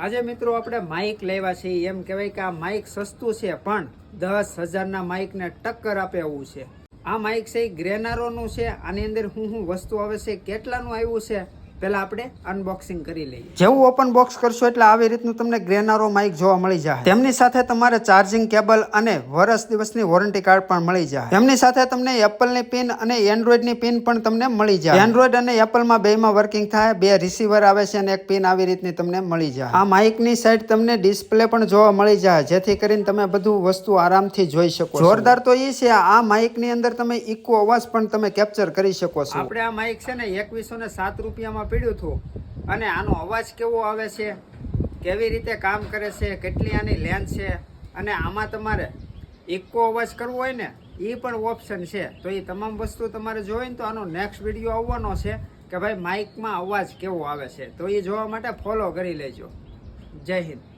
આજે મિત્રો આપણે માઇક લેવા છીએ. એમ કહેવાય કે આ માઇક સસ્તું છે, પણ દસ હજારના માઇકને ટક્કર આપે એવું છે. આ માઇક છે એ ગ્રેનારોનું છે. આની અંદર હું શું વસ્તુ આવે છે, કેટલાનું આવ્યું છે? પહેલા આપણે અનબોક્સિંગ કરી લઈએ. જેવું ઓપન બોક્સ કરશો એટલે આવી રીતનું તમને ગ્રેનારો માઇક જોવા મળી જાય. તેમની સાથે તમારે ચાર્જિંગ કેબલ અને વર્ષ દિવસની વોરંટી કાર્ડ પણ મળી જાય. તેમની સાથે તમને એપલની પિન અને એન્ડ્રોઈડની પિન પણ તમને મળી જાય. એન્ડ્રોઈડ અને એપલમાં બેમાં વર્કિંગ થાય બે રિસીવર આવે છે અને એક પિન આવી રીતની તમને મળી જાય. આ માઇકની સાઈડ તમને ડિસ્પ્લે પણ જોવા મળી જાય જેથી કરીને તમે બધું વસ્તુ આરામથી જોઈ શકો જોરદાર તો એ છે આ માઇકની અંદર તમે ઇકો અવાજ પણ તમે કેપ્ચર કરી શકો છો. આપણે આ માઇક છે ને એકવીસો ને સાત રૂપિયામાં પડ્યું હતું? અને આનો અવાજ કેવો આવે છે? કેવી રીતે કામ કરે છે? કેટલી આની લેન્થ છે? અને આમાં તમારે ઇકો અવાજ કરવો હોય ને એ પણ ઓપ્શન છે. તો એ તમામ વસ્તુ તમારે જોઈને તો આનો નેક્સ્ટ વીડિયો આવવાનો છે કે ભાઈ માઇકમાં અવાજ કેવો આવે છે? તો એ જોવા માટે ફોલો કરી લેજો. જય હિન્દ.